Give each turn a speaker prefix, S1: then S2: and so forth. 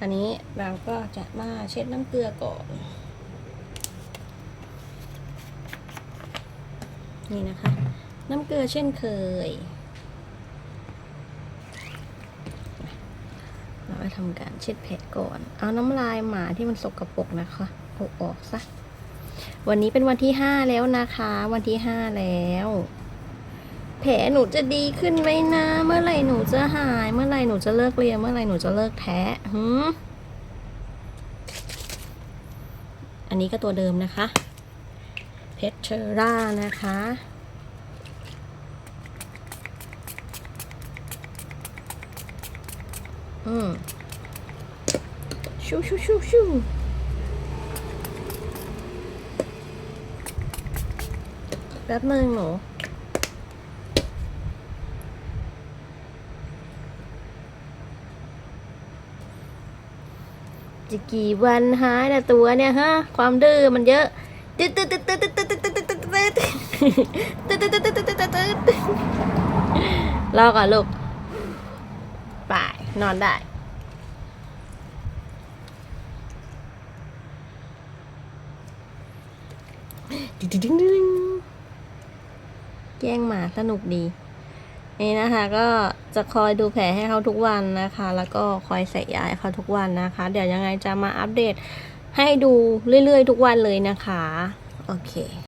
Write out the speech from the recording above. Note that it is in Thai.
S1: อันนี้เราก็จะมาเช็ดน้ำเกลือก่อน นี่นะคะ น้ำเกลือเช่นเคย เราจะทำการเช็ดแผลก่อน เอาน้ำลายหมาที่มันสกรปรกนะคะเอาออกซะวันนี้เป็นวันที่ห้าแล้วนะคะ วันที่ห้าแล้ว แผลหนูจะดีขึ้นไหมนะ เมื่อไหร่หนูจะหาย เมื่อไหร่หนูจะเลิกเรียน เมื่อไหร่หนูจะเลิกแท้หืมอันนี้ก็ตัวเดิมนะคะ เพชรเชอร่านะคะอืมชูชูชูชูแป๊บนึงหนู จะกี่วันหายนะตัวเนี่ยฮะ ความดื้อมันเยอะตึ๊ดตึ๊ดตึ๊ดตึ๊ดตึ๊ดตึ๊ดตึ๊ดตึ๊ดตึ๊ดตึ๊ดตึ๊ดตึ๊ดตึ๊ดตึ๊ดตึ๊ดตึ๊ดตึ๊ดรอก่อนลูกไปนอนได้ดึงดึงดึงดึงแกล้งหมาสนุกดี นี่นะคะก็จะคอยดูแผลให้เขาทุกวันนะคะ แล้วก็คอยใส่ยาให้เขาทุกวันนะคะ เดี๋ยวยังไงจะมาอัปเดตให้ดูเรื่อยๆ ทุกวันเลยนะคะ โอเค